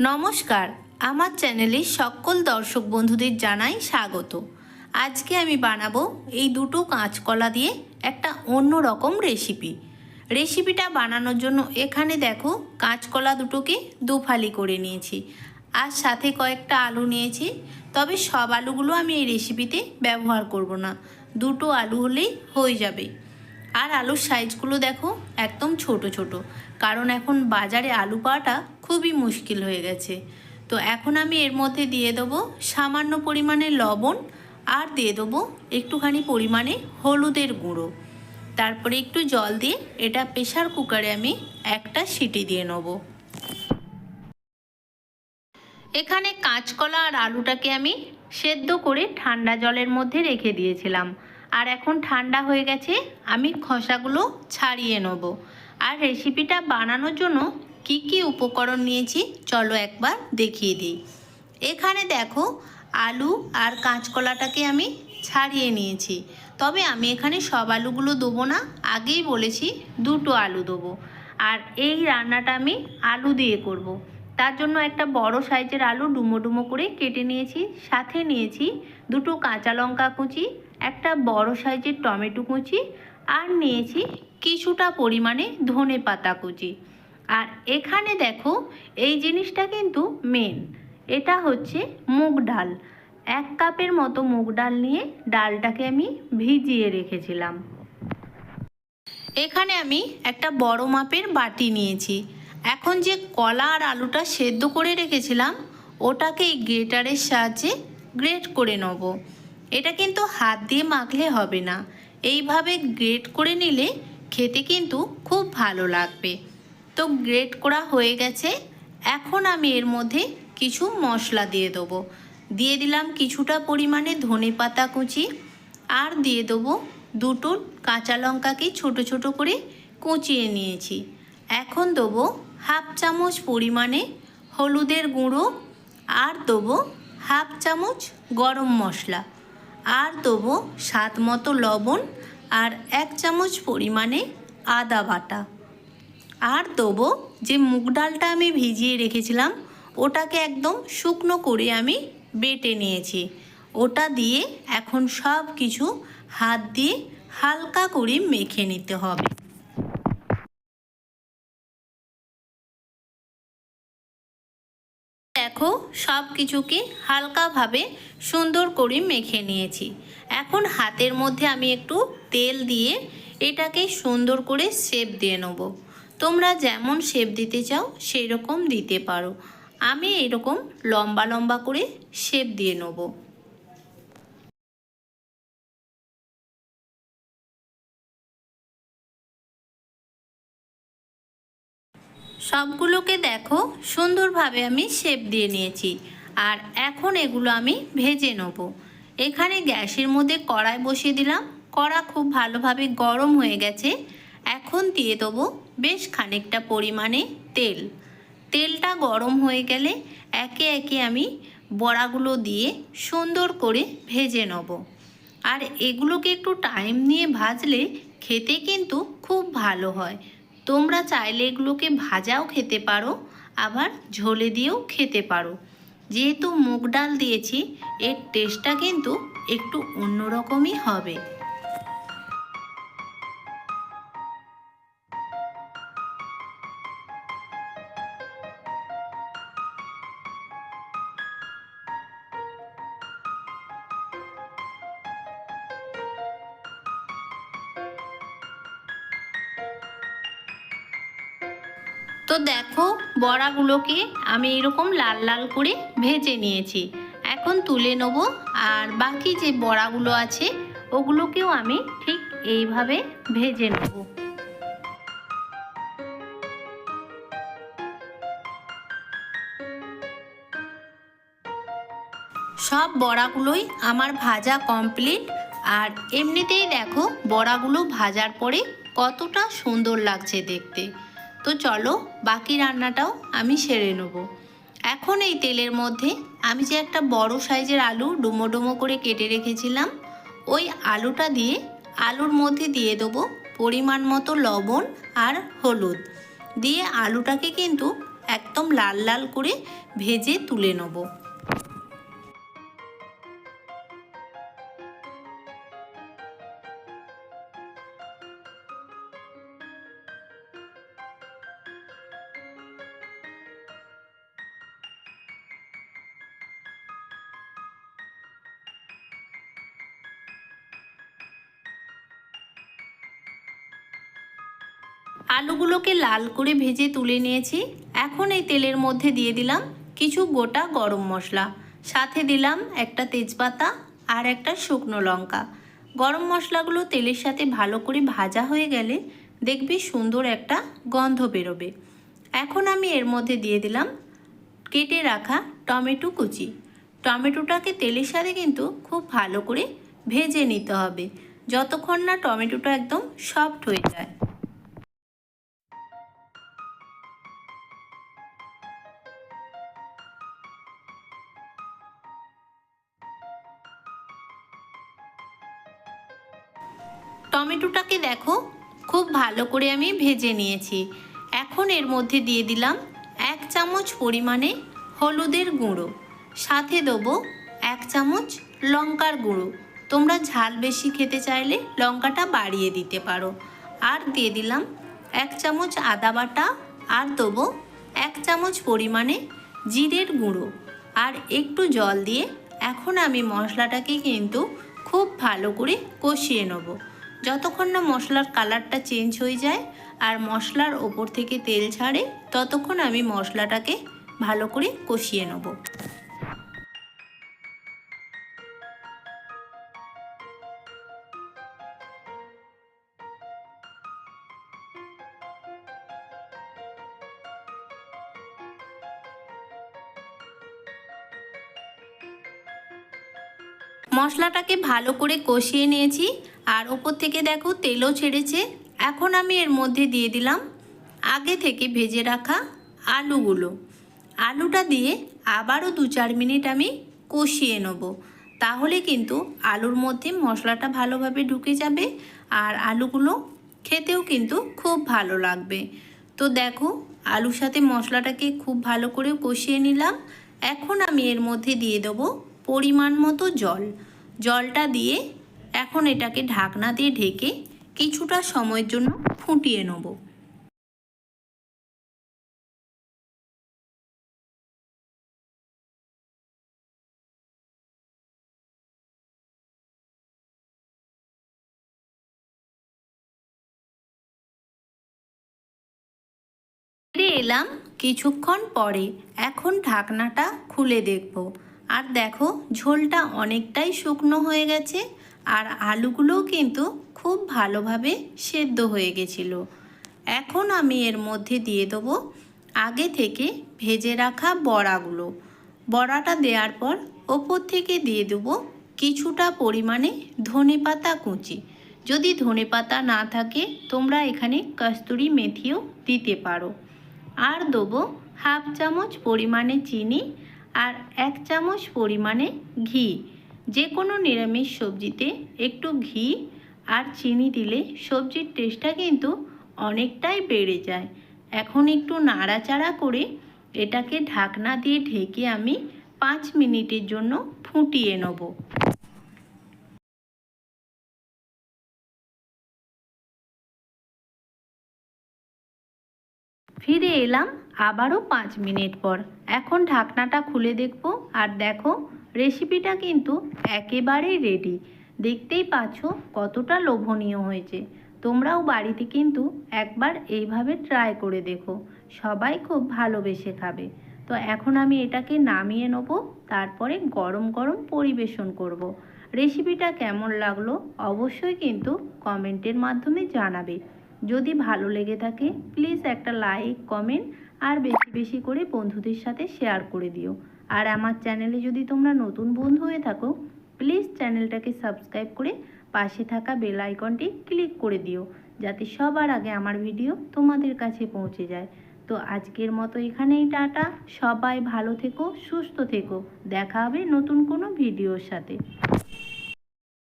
নমস্কার, আমার চ্যানেলে সকল দর্শক বন্ধুদের জানাই স্বাগত। আজকে আমি বানাবো এই দুটো কাঁচকলা দিয়ে একটা অন্য রকম রেসিপি। রেসিপিটা বানানোর জন্য এখানে দেখো কাঁচকলা দুটোকে দুফালি করে নিয়েছি আর সাথে কয়েকটা আলু নিয়েছি। তবে সব আলুগুলো আমি এই রেসিপিতে ব্যবহার করব না। দুটো আলু হলেই হয়ে যাবে। আর আলুর সাইজগুলো দেখো একদম ছোট ছোট। কারণ এখন বাজারে আলু পাওয়াটা খুবই মুশকিল হয়ে গেছে। তো এখন আমি এর মধ্যে দিয়ে দেবো সামান্য পরিমাণে লবণ আর দিয়ে দেবো একটুখানি পরিমাণে হলুদের গুঁড়ো। তারপরে একটু জল দিয়ে এটা প্রেশার কুকারে আমি একটা সিটি দিয়ে নেব। এখানে কাঁচকলা আর আলুটাকে আমি সেদ্ধ করে ঠান্ডা জলের মধ্যে রেখে দিয়েছিলাম। আর এখন ঠান্ডা হয়ে গেছে, আমি খোসাগুলো ছাড়িয়ে নেব। আর রেসিপিটা বানানোর জন্য কি কি উপকরণ নিয়েছি, চলো একবার দেখিয়ে দিই। এখানে দেখো, আলু আর কাঁচকলাটাকে আমি ছাড়িয়ে নিয়েছি। তবে আমি এখানে সব আলুগুলো দেবো না, আগেই বলেছি দুটো আলু দেবো। আর এই রান্নাটা আমি আলু দিয়ে করব। তার জন্য একটা বড় সাইজের আলু ডুমো ডুমো করে কেটে নিয়েছি, সাথে নিয়েছি দুটো কাঁচা লঙ্কা কুচি, একটা বড় সাইজের টমেটো কুচি, আর নিয়েছি কিছুটা পরিমাণে ধনে পাতা কুচি। আর এখানে দেখো, এই জিনিসটা কিন্তু মেন এটা হচ্ছে মুগ ডাল। এক কাপের মতো মুগ ডাল নিয়ে ডালটাকে আমি ভিজিয়ে রেখেছিলাম। এখানে আমি একটা বড় মাপের বাটি নিয়েছি। এখন যে কলা আর আলুটা সেদ্ধ করে রেখেছিলাম, ওটাকে এই গ্রেটারের সাহায্যে গ্রেট করে নেব। এটা কিন্তু হাত দিয়ে মাখলে হবে না। এইভাবে গ্রেট করে নিলে খেতে কিন্তু খুব ভালো লাগবে। তো গ্রেট করা হয়ে গেছে। এখন আমি এর মধ্যে কিছু মশলা দিয়ে দেবো। দিয়ে দিলাম কিছুটা পরিমাণে ধনে পাতা কুচি আর দিয়ে দেবো দুটো কাঁচা লঙ্কাকে ছোট ছোট করে কুচিয়ে নিয়েছি। এখন দেবো হাফ চামচ পরিমাণে হলুদের গুঁড়ো আর দেবো হাফ চামচ গরম মশলা আর দেবো স্বাদ মতো লবণ আর এক চামচ পরিমাণে আদা বাটা। আর দেবো যে মুগ ডালটা আমি ভিজিয়ে রেখেছিলাম, ওটাকে একদম শুকনো করে আমি বেটে নিয়েছি। ওটা দিয়ে এখন সব কিছু হাত দিয়ে হালকা করে মেখে নিতে হবে। দেখো, সব কিছুকে হালকাভাবে সুন্দর করে মেখে নিয়েছি। এখন হাতের মধ্যে আমি একটু তেল দিয়ে এটাকে সুন্দর করে শেপ দিয়ে নেব। তোমরা যেমন শেপ দিতে চাও সেই রকম দিতে পারো। আমি এরকম লম্বা লম্বা করে শেপ দিয়ে নেব। সবগুলোকে দেখো, সুন্দরভাবে আমি শেপ দিয়ে নিয়েছি। আর এখন এগুলো আমি ভেজে নেব। এখানে গ্যাসের মধ্যে কড়াই বসিয়ে দিলাম। কড়া খুব ভালোভাবে গরম হয়ে গেছে। এখন দিয়ে দেবো বেশ খানিকটা পরিমাণে তেল। তেলটা গরম হয়ে গেলে একে একে আমি বড়াগুলো দিয়ে সুন্দর করে ভেজে নেব। আর এগুলোকে একটু টাইম নিয়ে ভাজলে খেতে কিন্তু খুব ভালো হয়। তোমরা চাইলে এগুলোকে ভাজাও খেতে পারো, আবার ঝোলে দিয়েও খেতে পারো। যেহেতু মুগ ডাল দিয়েছি, এর টেস্টটা কিন্তু একটু অন্যরকমই হবে। তো দেখো, বড়াগুলোকে আমি এরকম লাল লাল করে ভেজে নিয়েছি। এখন তুলে নেব, আর বাকি যে বড়াগুলো আছে, ওগুলোকেও আমি ঠিক এইভাবে ভেজে নেব। সব বড়াগুলোই আমার ভাজা কমপ্লিট আর এমনিতেই দেখো বড়াগুলো ভাজার পরে কতটা সুন্দর লাগছে দেখতে। তো চলো বাকি রান্নাটাও আমি সেরে নেব। এখন এই তেলের মধ্যে আমি যে একটা বড় সাইজের আলু ডুমো ডুমো করে কেটে রেখেছিলাম, ওই আলুটা দিয়ে আলুর মধ্যে দিয়ে দেবো পরিমাণ মতো লবণ আর হলুদ। দিয়ে আলুটাকে কিন্তু একদম লাল লাল করে ভেজে তুলে নেব। আলুগুলোকে লাল করে ভেজে তুলে নিয়েছি। এখন এই তেলের মধ্যে দিয়ে দিলাম কিছু গোটা গরম মশলা। সাথে দিলাম একটা তেজপাতা আর একটা শুকনো লঙ্কা। গরম মশলাগুলো তেলের সাথে ভালো করে ভাজা হয়ে গেলে দেখবি সুন্দর একটা গন্ধ বেরোবে। এখন আমি এর মধ্যে দিয়ে দিলাম কেটে রাখা টমেটো কুচি। টমেটোটাকে তেলের সাথে কিন্তু খুব ভালো করে ভেজে নিতে হবে। যতক্ষণ না টমেটোটা একদম সফট হয়ে যায়। দেখো, খুব ভালো করে আমি ভেজে নিয়েছি। এখন এর মধ্যে দিয়ে দিলাম এক চামচ পরিমাণে হলুদের গুঁড়ো। সাথে দেবো এক চামচ লঙ্কার গুঁড়ো। তোমরা ঝাল বেশি খেতে চাইলে লঙ্কাটা বাড়িয়ে দিতে পারো। আর দিয়ে দিলাম এক চামচ আদা বাটা। আর দেবো এক চামচ পরিমাণে জিরের গুঁড়ো। আর একটু জল দিয়ে এখন আমি মশলাটাকে কিন্তু খুব ভালো করে কষিয়ে নেব। যতক্ষণ না মশলার কালারটা চেঞ্জ হয়ে যায় আর মশলার ওপর থেকে তেল ছাড়ে ততক্ষণ আমি মশলাটাকে ভালো করে কষিয়ে নেব। মশলাটাকে ভালো করে কষিয়ে নিয়েছি। আর ওপর থেকে দেখো তেলও ছেড়েছে। এখন আমি এর মধ্যে দিয়ে দিলাম আগে থেকে ভেজে রাখা আলুগুলো। আলুটা দিয়ে আবারও দু চার মিনিট আমি কষিয়ে নেব। তাহলে কিন্তু আলুর মধ্যে মশলাটা ভালোভাবে ঢুকে যাবে আর আলুগুলো খেতেও কিন্তু খুব ভালো লাগবে। তো দেখো আলুর সাথে মশলাটাকে খুব ভালো করে কষিয়ে নিলাম। এখন আমি এর মধ্যে দিয়ে দেবো পরিমাণ মতো জল। জলটা দিয়ে এখন এটাকে ঢাকনা দিয়ে ঢেকে কিছুটা সময়ের জন্য ফুটিয়ে নেব। এলাম কিছুক্ষণ পরে। এখন ঢাকনাটা খুলে দেখব। আর দেখো, ঝোলটা অনেকটাই শুকনো হয়ে গেছে আর আলুগুলোও কিন্তু খুব ভালোভাবে সেদ্ধ হয়ে গেছিল। এখন আমি এর মধ্যে দিয়ে দেবো আগে থেকে ভেজে রাখা বড়াগুলো। বড়াটা দেওয়ার পর ওপর থেকে দিয়ে দেবো কিছুটা পরিমাণে ধনে পাতা কুচি। যদি ধনে পাতা না থাকে, তোমরা এখানে কস্তুরি মেথিও দিতে পারো। আর দেবো হাফ চামচ পরিমাণে চিনি আর এক চামচ পরিমাণে ঘি। যে কোনো নিরামিষ সবজিতে একটু ঘি আর চিনি দিলে সবজির টেস্টটা কিন্তু অনেকটাই বেড়ে যায়। এখন একটু নাড়াচাড়া করে এটাকে ঢাকনা দিয়ে ঢেকে আমি পাঁচ মিনিটের জন্য ফুটিয়ে নেব। ফিরে এলাম আবারও পাঁচ মিনিট পর। এখন ঢাকনাটা খুলে দেখব আর দেখো রেসিপিটা কিন্তু একেবারেই রেডি দেখতেই পাচ্ছ কতটা লোভনীয় হয়েছে। তোমরাও বাড়িতে কিন্তু একবার এইভাবে ট্রাই করে দেখো। সবাই খুব ভালোবেসে খাবে। তো এখন আমি এটাকে নামিয়ে নেব, তারপরে গরম গরম পরিবেশন করব। রেসিপিটা কেমন লাগল অবশ্যই কিন্তু কমেন্টের মাধ্যমে জানাবে। যদি ভালো লেগে থাকে প্লিজ একটা লাইক কমেন্ট আর বেশি বেশি করে বন্ধুদের সাথে শেয়ার করে দিও। আর আমার চ্যানেলে যদি তোমরা নতুন বন্ধু হয়ে থাকো প্লিজ চ্যানেলটাকে সাবস্ক্রাইব করে পাশে থাকা বেল আইকনটি ক্লিক করে দিও, যাতে সবার আগে আমার ভিডিও তোমাদের কাছে পৌঁছে যায়। তো আজকের মতো এখানেই টাটা। সবাই ভালো থেকো, সুস্থ থেকো। দেখা হবে নতুন কোনো ভিডিওর সাথে।